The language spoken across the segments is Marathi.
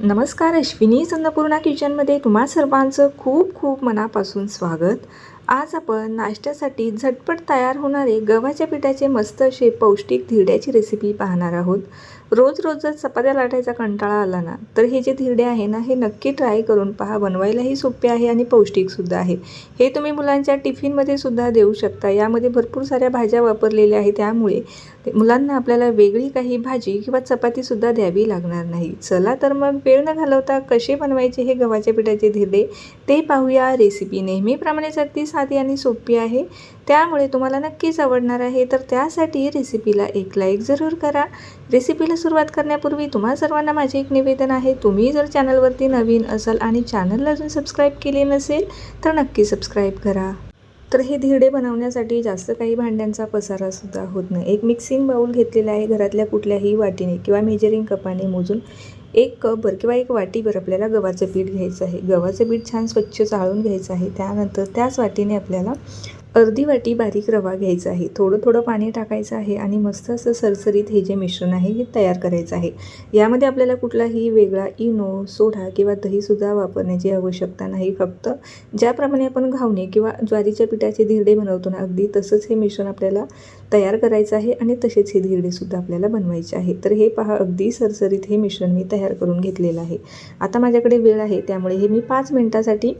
नमस्कार अश्विनी अन्नपूर्णा किचनमध्ये तुम्हा सर्वांचं खूप खूप मनापासून स्वागत. आज आपण नाश्त्यासाठी झटपट तयार होणारे गव्हाच्या पिठाचे मस्त असे पौष्टिक धिरड्याची रेसिपी पाहणार आहोत. रोज रोज जर चपात्या लाटायचा कंटाळा आला ना तर हे जे धिरडे आहे ना हे नक्की ट्राय करून पहा. बनवायलाही सोपे आहे आणि पौष्टिकसुद्धा आहे. हे तुम्ही मुलांच्या टिफिनमध्ये सुद्धा देऊ शकता. यामध्ये भरपूर साऱ्या भाज्या वापरलेल्या आहेत. त्यामुळे मुलांना आपल्याला वेगळी काही भाजी किंवा चपातीसुद्धा द्यावी लागणार नाही. चला तर मग वेळ न घालवता कसे बनवायचे हे गव्हाच्या पिठाचे धिरडे ते पाहूया रेसिपी नेहमीप्रमाणेच अगदी साधी आणि सोपी आहे. त्यामुळे तुम्हाला नक्कीच आवडणार आहे. तर त्यासाठी रेसिपीला एक लाईक जरूर करा. रेसिपीला सुरुवात करण्यापूर्वी तुम्हा सर्वांना माझे एक निवेदन आहे. तुम्ही जर चॅनलवरती नवीन असाल आणि चॅनलला अजून सबस्क्राईब केले नसेल तर नक्की सबस्क्राईब करा. तर हे धिरडे बनवण्यासाठी जास्त काही भांड्यांचा पसारासुद्धा होत नाही. एक मिक्सिंग बाऊल घेतलेला आहे घरातल्या कुठल्याही वाटीने किंवा मेजरिंग कपाने मोजून एक कपभर किंवा एक वाटीभर आपल्याला गव्हाचं पीठ घ्यायचं आहे. गव्हाचं पीठ छान स्वच्छ चाळून घ्यायचं आहे. त्यानंतर त्याच वाटीने आपल्याला अर्धी वाटी बारीक रवा घ्यायचा आहे. थोडं थोडं पाणी टाकायचं आहे आणि मस्त असं सरसरीत हे जे मिश्रण आहे हे तयार करायचं आहे. यामध्ये आपल्याला कुठलाही वेगळा इनो सोडा किंवा दहीसुद्धा वापरण्याची आवश्यकता नाही. फक्त ज्याप्रमाणे आपण घावणे किंवा ज्वारीच्या पिठाचे धिरडे बनवतो ना अगदी तसंच हे मिश्रण आपल्याला तयार करायचं आहे आणि तसेच हे धिरडेसुद्धा आपल्याला बनवायचे आहे. तर हे पहा अगदी सरसरीत हे मिश्रण मी तयार करून घेतलेलं आहे. आता माझ्याकडे वेळ आहे त्यामुळे हे मी पाच मिनटासाठी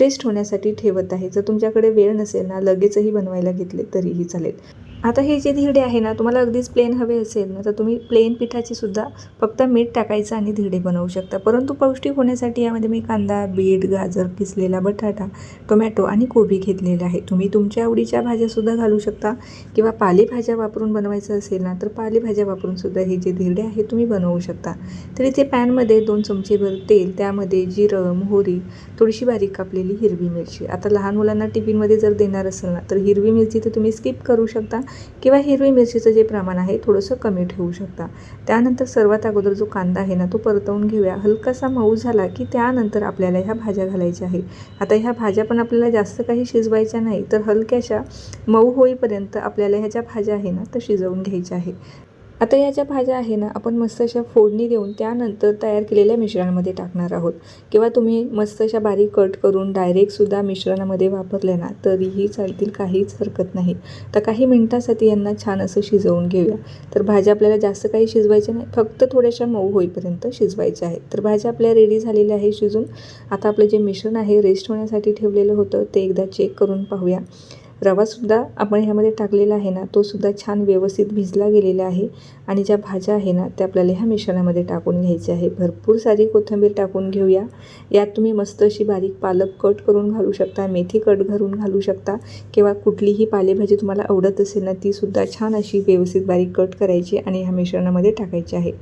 रेस्ट होण्यासाठी ठेवत आहे. जर तुमच्याकडे वेळ नसेल ना लगेचही बनवायला घेतले तरीही चालेल. आता हे जे धिरडे आहे ना तुम्हाला अगदीच प्लेन हवे असेल ना तर तुम्ही प्लेन पिठाची सुद्धा फक्त मीठ टाकायचं आणि धिरडे बनवू शकता. परंतु पौष्टिक होण्यासाठी यामध्ये मी कांदा बीट गाजर किसलेला बटाटा टोमॅटो आणि कोबी घेतलेला आहे. तुम्ही तुमच्या आवडीच्या भाज्यासुद्धा घालू शकता किंवा पालेभाज्या वापरून बनवायचं असेल ना तर पालेभाज्या वापरून सुद्धा हे जे धिरडे आहे तुम्ही बनवू शकता. तर इथे पॅनमध्ये दोन चमचेभर तेल त्यामध्ये जिरं मोहरी थोडीशी बारीक कापलेली हिरवी मिरची. आता लहान मुलांना टिफिनमध्ये जर देणार असेल ना तर हिरवी मिरची तर तुम्ही स्किप करू शकता. किंवा हिरवी मिरचीचं जे प्रमाण आहे थोडंसं कमी ठेवू शकता. त्यानंतर सर्वात अगोदर जो कांदा आहे ना तो परतवून घेऊया. हलकासा मऊ झाला की त्यानंतर आपल्याला ह्या भाज्या घालायच्या आहे आता ह्या भाज्या पण आपल्याला जास्त काही शिजवायच्या नाही तर हलक्याशा मऊ होईपर्यंत आपल्याला ह्या ज्या भाज्या आहे ना त्या शिजवून घ्यायच्या आहे आता या ज्या भाज्या आहे ना आपण मस्त अशा फोडणी देऊन त्यानंतर तयार केलेल्या मिश्रणामध्ये टाकणार आहोत. किंवा तुम्ही मस्त अशा बारीक कट करून डायरेक्टसुद्धा मिश्रणामध्ये वापरल्या ना तरीही चालतील काहीच हरकत नाही. तर काही मिनटासाठी यांना छान असं शिजवून घेऊया. तर भाज्या आपल्याला जास्त काही शिजवायच्या नाही फक्त थोड्याशा मऊ होईपर्यंत शिजवायच्या आहेत. तर भाज्या आपल्या रेडी झालेल्या आहे शिजून. आता आपलं जे मिश्रण आहे रेस्ट होण्यासाठी ठेवलेलं होतं ते एकदा चेक करून पाहूया. रवासुद्धा आपण ह्यामध्ये टाकलेला आहे ना तोसुद्धा छान व्यवस्थित भिजला गेलेला आहे. आणि ज्या भाज्या आहे ना त्या आपल्याला ह्या मिश्रणामध्ये टाकून घ्यायच्या आहे. भरपूर सारी कोथिंबीर टाकून घेऊया. यात तुम्ही मस्त अशी बारीक पालक कट करून घालू शकता मेथी कट घालून घालू शकता किंवा कुठलीही पालेभाजी तुम्हाला आवडत असेल ना तीसुद्धा छान अशी व्यवस्थित बारीक कट करायची आणि ह्या मिश्रणामध्ये टाकायची आहे.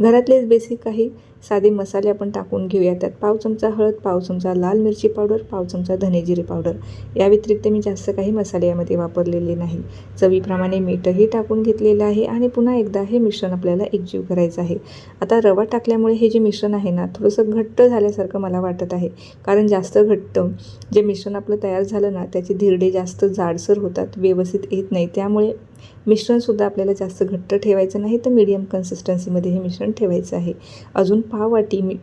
घरातलेच बेसिक काही साधे मसाले आपण टाकून घेऊया. त्यात पाव चमचा हळद पाव चमचा लाल मिरची पावडर पाव चमचा धनेजिरे पावडर. या व्यतिरिक्त मी जास्त काही मसाले यामध्ये वापरलेले नाही. चवीप्रमाणे मीठही टाकून घेतलेलं आहे आणि पुन्हा एकदा हे मिश्रण आपल्याला एकजीव करायचं आहे. आता रवा टाकल्यामुळे हे जे मिश्रण आहे ना थोडंसं घट्ट झाल्यासारखं मला वाटत आहे. कारण जास्त घट्ट जे मिश्रण आपलं तयार झालं ना त्याचे धिरडे जास्त जाडसर होतात व्यवस्थित येत नाही. त्यामुळे मिश्रणसुद्धा आपल्याला जास्त घट्ट ठेवायचं नाही तर मीडियम कन्सिस्टन्सीमध्ये हे मिश्रण ठेवायचं आहे. अजून पाववाटी मी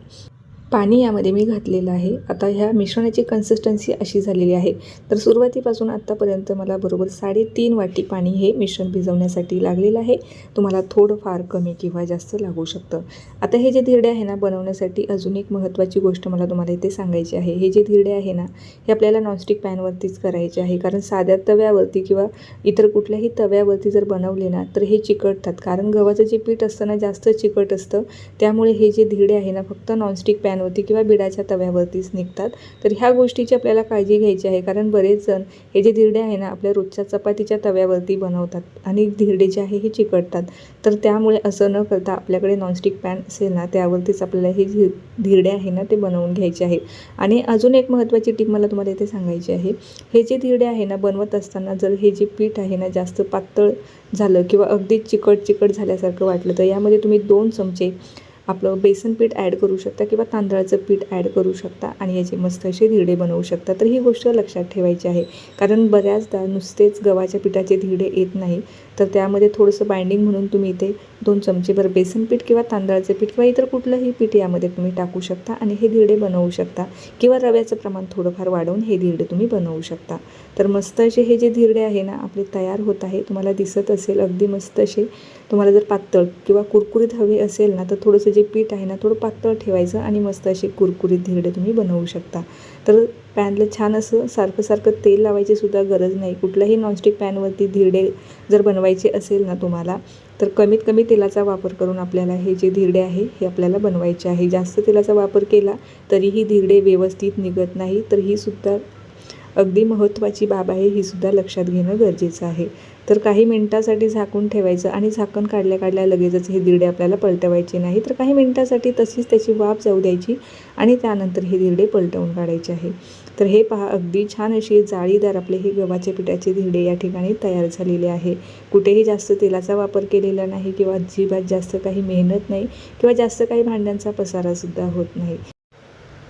पाणी यामध्ये मी घातलेलं आहे. आता ह्या मिश्रणाची कन्सिस्टन्सी अशी झालेली आहे. तर सुरुवातीपासून आत्तापर्यंत मला बरोबर साडेतीन वाटी पाणी हे मिश्रण भिजवण्यासाठी लागलेलं आहे. तुम्हाला थोडंफार कमी किंवा जास्त लागू शकतं. आता हे जे धिरडे आहे ना बनवण्यासाठी अजून एक महत्त्वाची गोष्ट मला तुम्हाला इथे सांगायची आहे. हे जे धिरडे आहे ना हे आपल्याला नॉनस्टिक पॅनवरतीच करायचे आहे. कारण साध्या तव्यावरती किंवा इतर कुठल्याही तव्यावरती जर बनवले ना तर हे चिकटतात. कारण गव्हाचं जे पीठ असतं ना जास्त चिकट असतं. त्यामुळे हे जे धिरडे आहे ना फक्त नॉनस्टिक पॅन पॅनवरती किंवा बिडाच्या तव्यावरतीच निघतात. तर ह्या गोष्टीची आपल्याला काळजी घ्यायची आहे. कारण बरेच जण हे जे धिरडे आहे ना आपल्या रोजच्या चपातीच्या तव्यावरती बनवतात आणि धिरडे जे आहे हे चिकटतात. तर त्यामुळे असं न करता आपल्याकडे नॉनस्टिक पॅन असेल ना त्यावरतीच आपल्याला हे झि धिरडे आहे ना ते बनवून घ्यायचे आहे. आणि अजून एक महत्त्वाची टीप मला तुम्हाला इथे सांगायची आहे. हे जे धिरडे आहे ना बनवत असताना जर हे जे पीठ आहे ना जास्त पातळ झालं किंवा अगदी चिकट चिकट झाल्यासारखं वाटलं तर यामध्ये तुम्ही दोन चमचे आपलं बेसन पीठ ॲड करू शकता किंवा तांदळाचं पीठ ॲड करू शकता आणि याचे मस्त असे धिरडे बनवू शकता. तर ही गोष्ट लक्षात ठेवायची आहे. कारण बऱ्याचदा नुसतेच गव्हाच्या पिठाचे धिरडे येत नाही. तर त्यामध्ये थोडंसं बाइंडिंग म्हणून तुम्ही इथे दोन चमचेभर बेसन पीठ किंवा तांदळाचे पीठ किंवा इतर कुठलंही पीठ यामध्ये तुम्ही टाकू शकता आणि हे धिरडे बनवू शकता. किंवा रव्याचं प्रमाण थोडंफार वाढवून हे धिरडे तुम्ही बनवू शकता. तर मस्त असे हे जे धिरडे आहे ना आपले तयार होत आहे तुम्हाला दिसत असेल अगदी मस्त असे. तुम्हाला जर पातळ किंवा कुरकुरीत हवे असेल ना तर थोडंसं जे पीठ आहे ना थोडं पातळ ठेवायचं आणि मस्त असे कुरकुरीत धिरडे तुम्ही बनवू शकता. तर पॅनला छान असं सारखं सारखं तेल लावायची सुद्धा गरज नाही. कुठल्याही नॉनस्टिक पॅनवरती धिरडे जर बनवायचे असेल ना तुम्हाला तर कमीत कमी तेलाचा वापर करून आपल्याला हे जे धिरडे आहे हे आपल्याला बनवायचे आहे. जास्त तेलाचा वापर केला तरीही धिरडे व्यवस्थित निघत नाही. तर ही सुद्धा अगदी महत्त्वाची बाब आहे ही सुद्धा लक्षात घेणं गरजेचं आहे. तर काही मिनटासाठी झाकून ठेवायचं आणि झाकण काढल्या काढल्या लगेचच हे दिरडे आपल्याला पलटवायचे नाही. तर काही मिनटासाठी तशीच त्याची वाफ जाऊ द्यायची आणि त्यानंतर हे दिरडे पलटवून काढायचे आहे. तर हे पहा अगदी छान अशी जाळीदार आपले हे गव्हाच्या पिठाचे धिरडे या ठिकाणी तयार झालेले आहे. कुठेही जास्त तेलाचा वापर केलेला नाही किंवा अजिबात जास्त काही मेहनत नाही किंवा जास्त काही भांड्यांचा पसारासुद्धा होत नाही.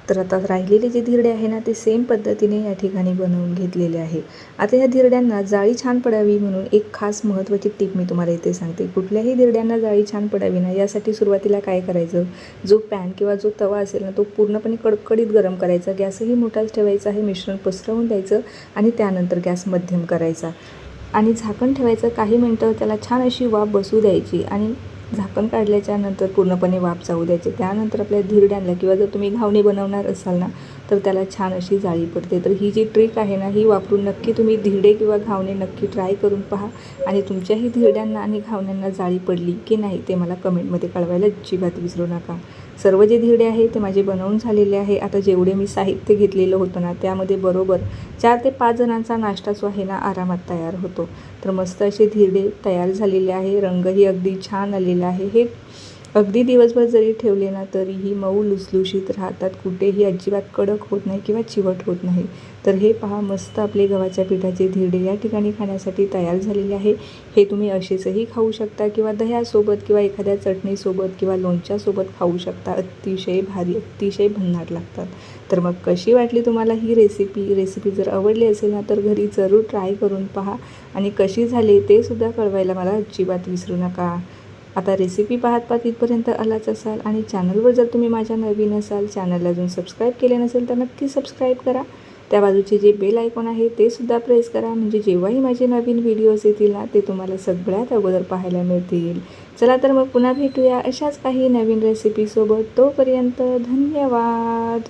तर आता राहिलेले जे धिरडे आहे ना ते सेम पद्धतीने या ठिकाणी बनवून घेतलेले आहे. आता या धिरड्यांना जाळी छान पडावी म्हणून एक खास महत्त्वाची टिप मी तुम्हाला इथे सांगते. कुठल्याही धिरड्यांना जाळी छान पडावी ना यासाठी सुरुवातीला काय करायचं? जो पॅन किंवा जो तवा असेल ना तो पूर्णपणे कडकडीत गरम करायचा. गॅसही मोठाच ठेवायचा हे मिश्रण पसरवून द्यायचं आणि त्यानंतर गॅस मध्यम करायचा. आणि झाकण ठेवायचं काही मिनटं त्याला छान अशी वाफ बसू द्यायची आणि झाकण काढल्याच्या नंतर पूर्णपणे वाफ जाऊ द्यायचे. त्यानंतर आपल्या धिरड्यांना किंवा जर तुम्ही घावणे बनवणार असाल ना तर त्याला छान अशी जाळी पडते. तर ही जी ट्रिक आहे ना ही वापरून नक्की तुम्ही धिरडे किंवा घावणे नक्की ट्राय करून पहा आणि तुमच्याही धिरड्यांना आणि घावण्यांना जाळी पडली की नाही ते मला कमेंटमध्ये कळवायला अजिबात विसरू नका. सर्व जे धिरडे आहे ते माझे बनवून झालेले आहे. आता जेवढे मी साहित्य घेतलेलं होतं ना त्यामध्ये बरोबर चार ते पाच जणांचा नाश्ता जो आहे ना आरामात तयार होतो. तर मस्त असे धिरडे तयार झालेले आहे. रंगही अगदी छान आलेला आहे. हे अगदी दिवसभर जरी ठेवले ना तरीही मऊ लुसलुशीत राहतात. कुठेही अजिबात कडक होत नाही किंवा चिवट होत नाही. तर हे पहा मस्त आपले गव्हाच्या पिठाचे धिरडे या ठिकाणी खाण्यासाठी तयार झालेले आहे. हे तुम्ही असेचही खाऊ शकता किंवा दह्यासोबत किंवा एखाद्या चटणीसोबत किंवा लोणच्यासोबत खाऊ शकता. अतिशय भारी अतिशय भन्नाट लागतात. तर मग कशी वाटली तुम्हाला ही रेसिपी रेसिपी जर आवडली असेल ना तर घरी जरूर ट्राय करून पहा. आणि कशी झाली ते सुद्धा कळवायला मला अजिबात विसरू नका. आता रेसिपी पाहत पाहत इथपर्यंत आलाच असाल आणि चॅनलवर जर तुम्ही माझ्या नवीन असाल चॅनलला अजून सबस्क्राईब केले नसेल तर नक्की सबस्क्राईब करा. त्या बाजूचे जे बेल आयकॉन आहे ते सुद्धा प्रेस करा. म्हणजे जेव्हाही माझे नवीन व्हिडिओज येतील ना ते तुम्हाला सगळ्यात अगोदर पाहायला मिळतील. चला तर मग पुन्हा भेटूया अशाच काही नवीन रेसिपीसोबत तोपर्यंत धन्यवाद!